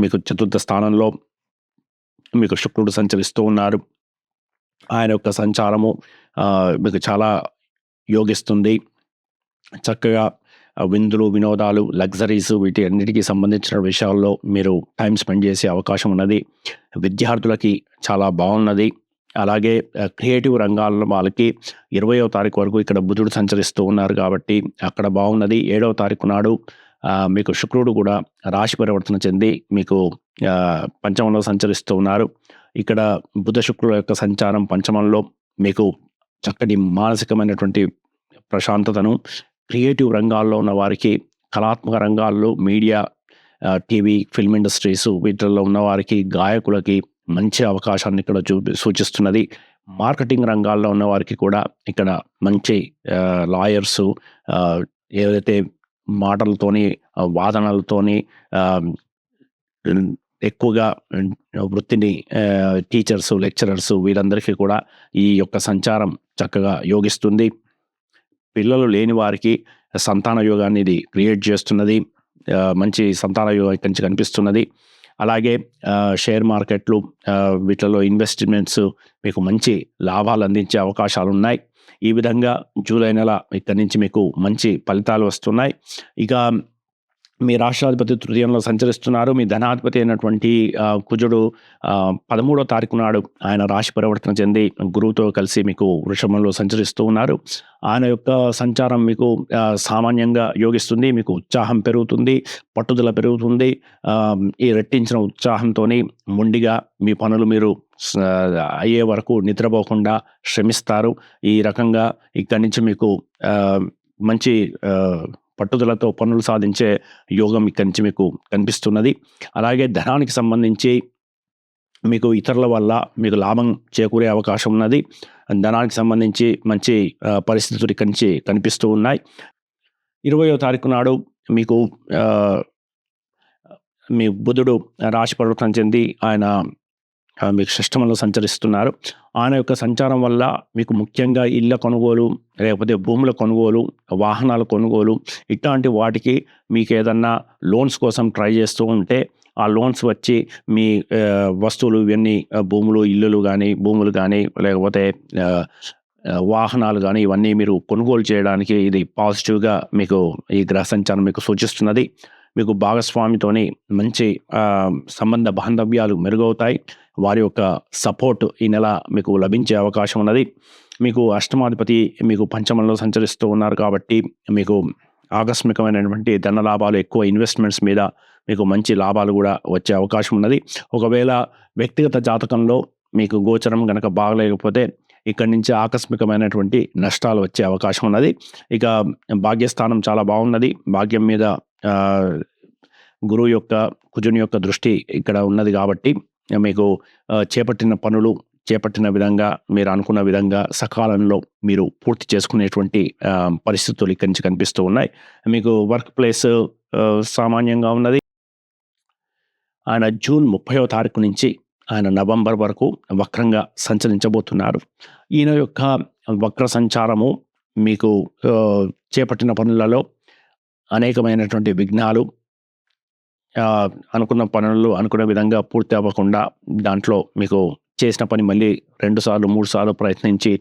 మీకు చతుర్థ స్థానంలో మీకు శుక్రుడు సంచరిస్తూ ఉన్నారు ఆయన యొక్క సంచారము మీకు చాలా యోగిస్తుంది. చక్కగా విందులు వినోదాలు లగ్జరీస్ వీటి అన్నిటికీ సంబంధించిన విషయాల్లో మీరు టైం స్పెండ్ చేసే అవకాశం ఉన్నది. విద్యార్థులకి చాలా బాగున్నది. అలాగే క్రియేటివ్ రంగాల్లో వాళ్ళకి ఇరవయో తారీఖు వరకు ఇక్కడ బుధుడు సంచరిస్తూ ఉన్నారు కాబట్టి అక్కడ బాగున్నది. ఏడవ తారీఖు నాడు మీకు శుక్రుడు కూడా రాశి పరివర్తన చెంది మీకు పంచమంలో సంచరిస్తూ ఉన్నారు. ఇక్కడ బుధ శుక్రుడు యొక్క సంచారం పంచమంలో మీకు చక్కటి మానసికమైనటువంటి ప్రశాంతతను క్రియేటివ్ రంగాల్లో ఉన్న వారికి కళాత్మక రంగాల్లో మీడియా టీవీ ఫిల్మ్ ఇండస్ట్రీస్ వీటిల్లో ఉన్న వారికి గాయకులకి మంచి అవకాశాన్ని ఇక్కడ చూ సూచిస్తున్నది. మార్కెటింగ్ రంగాల్లో ఉన్న వారికి కూడా ఇక్కడ మంచి లాయర్సు ఏదైతే మాటలతోని వాదనలతోని ఎక్కువగా వృత్తిని టీచర్స్ లెక్చరర్స్ వీరందరికీ కూడా ఈ యొక్క సంచారం చక్కగా యోగిస్తుంది. పిల్లలు లేని వారికి సంతాన యోగాన్ని ఇది క్రియేట్ చేస్తున్నది. మంచి సంతాన యోగం ఇక్కడి నుంచి కనిపిస్తున్నది. అలాగే షేర్ మార్కెట్లు వీటిలో ఇన్వెస్ట్మెంట్స్ మీకు మంచి లాభాలు అందించే అవకాశాలు ఉన్నాయి ఈ విధంగా జూలై నెల ఇక్కడి నుంచి మీకు మంచి ఫలితాలు వస్తున్నాయి. ఇక మీ రాష్ట్రాధిపతి తృతీయంలో సంచరిస్తున్నారు. మీ ధనాధిపతి అయినటువంటి కుజుడు పదమూడో తారీఖు నాడు ఆయన రాశి పరివర్తన చెంది గురువుతో కలిసి మీకు వృషభంలో సంచరిస్తూ ఉన్నారు. ఆయన యొక్క సంచారం మీకు సామాన్యంగా యోగిస్తుంది. మీకు ఉత్సాహం పెరుగుతుంది. పట్టుదల పెరుగుతుంది. ఈ రెట్టించిన ఉత్సాహంతో మొండిగా మీ పనులు మీరు అయ్యే వరకు నిద్రపోకుండా శ్రమిస్తారు. ఈ రకంగా ఇక్కడి నుంచి మీకు మంచి పట్టుదలతో పనులు సాధించే యోగం ఇక్కడి నుంచి మీకు కనిపిస్తున్నది. అలాగే ధనానికి సంబంధించి మీకు ఇతరుల వల్ల మీకు లాభం చేకూరే అవకాశం ఉన్నది. ధనానికి సంబంధించి మంచి పరిస్థితులు ఇక్కడి నుంచి కనిపిస్తూ ఉన్నాయి. ఇరవయో తారీఖు నాడు మీకు మీ బుధుడు రాశి పరివర్తన చెంది ఆయన మీకు సిస్టంలో సంచరిస్తున్నారు. ఆయన యొక్క సంచారం వల్ల మీకు ముఖ్యంగా ఇళ్ళ కొనుగోలు లేకపోతే భూముల కొనుగోలు వాహనాల కొనుగోలు ఇట్లాంటి వాటికి మీకు ఏదన్నా లోన్స్ కోసం ట్రై చేస్తూ ఉంటే ఆ లోన్స్ వచ్చి మీ వస్తువులు ఇవన్నీ భూములు ఇల్లులు కానీ భూములు కానీ లేకపోతే వాహనాలు కానీ ఇవన్నీ మీరు కొనుగోలు చేయడానికి ఇది పాజిటివ్గా మీకు ఈ గ్రహ సంచారం మీకు సూచిస్తున్నది. మీకు భాగస్వామితోని మంచి సంబంధ బాంధవ్యాలు మెరుగవుతాయి. వారి యొక్క సపోర్ట్ ఈ నెల మీకు లభించే అవకాశం ఉన్నది. మీకు అష్టమాధిపతి మీకు పంచమంలో సంచరిస్తూ ఉన్నారు కాబట్టి మీకు ఆకస్మికమైనటువంటి ధన లాభాలు ఎక్కువ ఇన్వెస్ట్మెంట్స్ మీద మీకు మంచి లాభాలు కూడా వచ్చే అవకాశం ఉన్నది. ఒకవేళ వ్యక్తిగత జాతకంలో మీకు గోచరం కనుక బాగలేకపోతే ఇక్కడి నుంచి ఆకస్మికమైనటువంటి నష్టాలు వచ్చే అవకాశం ఉన్నది. ఇక భాగ్యస్థానం చాలా బాగున్నది. భాగ్యం మీద గురువు యొక్క కుజుని యొక్క దృష్టి ఇక్కడ ఉన్నది కాబట్టి మీకు చేపట్టిన పనులు చేపట్టిన విధంగా మీరు అనుకున్న విధంగా సకాలంలో మీరు పూర్తి చేసుకునేటువంటి పరిస్థితులు ఇక్కడి నుంచి కనిపిస్తూ ఉన్నాయి. మీకు వర్క్ ప్లేస్ సామాన్యంగా ఉన్నది. ఆయన జూన్ ముప్పైవ తారీఖు నుంచి ఆయన నవంబర్ వరకు వక్రంగా సంచరించబోతున్నారు. ఈయన యొక్క వక్ర సంచారము మీకు చేపట్టిన పనులలో అనేకమైనటువంటి విఘ్నాలు అనుకున్న పనులు అనుకున్న విధంగా పూర్తి అవ్వకుండా దాంట్లో మీకు చేసిన పని మళ్ళీ రెండు సార్లు మూడు సార్లు ప్రయత్నించి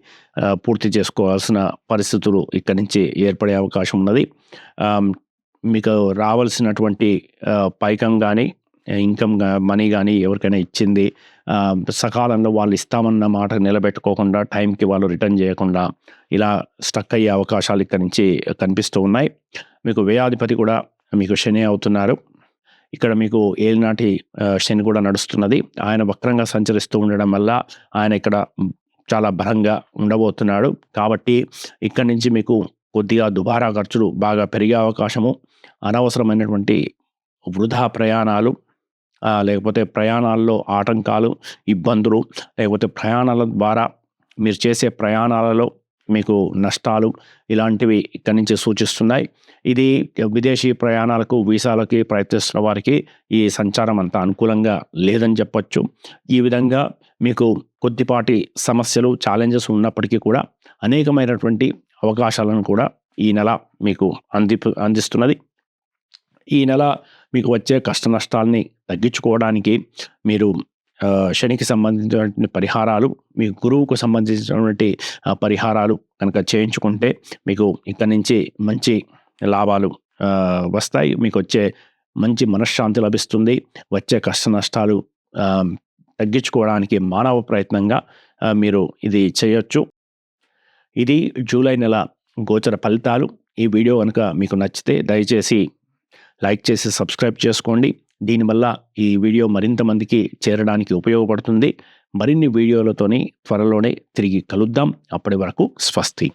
పూర్తి చేసుకోవాల్సిన పరిస్థితులు ఇక్కడి నుంచి ఏర్పడే అవకాశం ఉన్నది. మీకు రావాల్సినటువంటి పైకం కానీ ఇన్కమ్ మనీ కానీ ఎవరికైనా ఇచ్చింది సకాలంలో వాళ్ళు ఇస్తామన్న మాట నిలబెట్టుకోకుండా టైంకి వాళ్ళు రిటర్న్ చేయకుండా ఇలా స్టక్ అయ్యే అవకాశాలు ఇక్కడి నుంచి కనిపిస్తూ ఉన్నాయి. మీకు వ్యయాధిపతి కూడా మీకు శని అవుతున్నారు. ఇక్కడ మీకు ఏలినాటి శని కూడా నడుస్తున్నది. ఆయన వక్రంగా సంచరిస్తూ ఉండడం వల్ల ఆయన ఇక్కడ చాలా బలంగా ఉండబోతున్నాడు. కాబట్టి ఇక్కడి నుంచి మీకు కొద్దిగా దుబారా ఖర్చులు బాగా పెరిగే అవకాశము అనవసరమైనటువంటి వృధా ప్రయాణాలు లేకపోతే ప్రయాణాల్లో ఆటంకాలు ఇబ్బందులు లేకపోతే ప్రయాణాల ద్వారా మీరు చేసే ప్రయాణాలలో మీకు నష్టాలు ఇలాంటివి ఇక్కడి నుంచి సూచిస్తున్నాయి. ఇది విదేశీ ప్రయాణాలకు వీసాలకి ప్రయత్నిస్తున్న వారికి ఈ సంచారం అంత అనుకూలంగా లేదని చెప్పొచ్చు. ఈ విధంగా మీకు కొద్దిపాటి సమస్యలు ఛాలెంజెస్ ఉన్నప్పటికీ కూడా అనేకమైనటువంటి అవకాశాలను కూడా ఈ నెల మీకు అంది అందిస్తున్నది. ఈ నెల మీకు వచ్చే కష్ట నష్టాలని తగ్గించుకోవడానికి మీరు శనికి సంబంధించినటువంటి పరిహారాలు మీ గురువుకు సంబంధించినటువంటి పరిహారాలు కనుక చేయించుకుంటే మీకు ఇక్కడి నుంచి మంచి లాభాలు వస్తాయి. మీకు వచ్చే మంచి మనశ్శాంతి లభిస్తుంది. వచ్చే కష్ట నష్టాలు తగ్గించుకోవడానికి మానవ ప్రయత్నంగా మీరు ఇది చేయొచ్చు. ఇది జూలై నెల గోచర ఫలితాలు. ఈ వీడియో కనుక మీకు నచ్చితే దయచేసి లైక్ చేసి సబ్స్క్రైబ్ చేసుకోండి. దీనివల్ల ఈ వీడియో మరింత మందికి చేరడానికి ఉపయోగపడుతుంది. మరిన్ని వీడియోలతోని త్వరలోనే తిరిగి కలుద్దాం. అప్పటి వరకు స్వస్తి.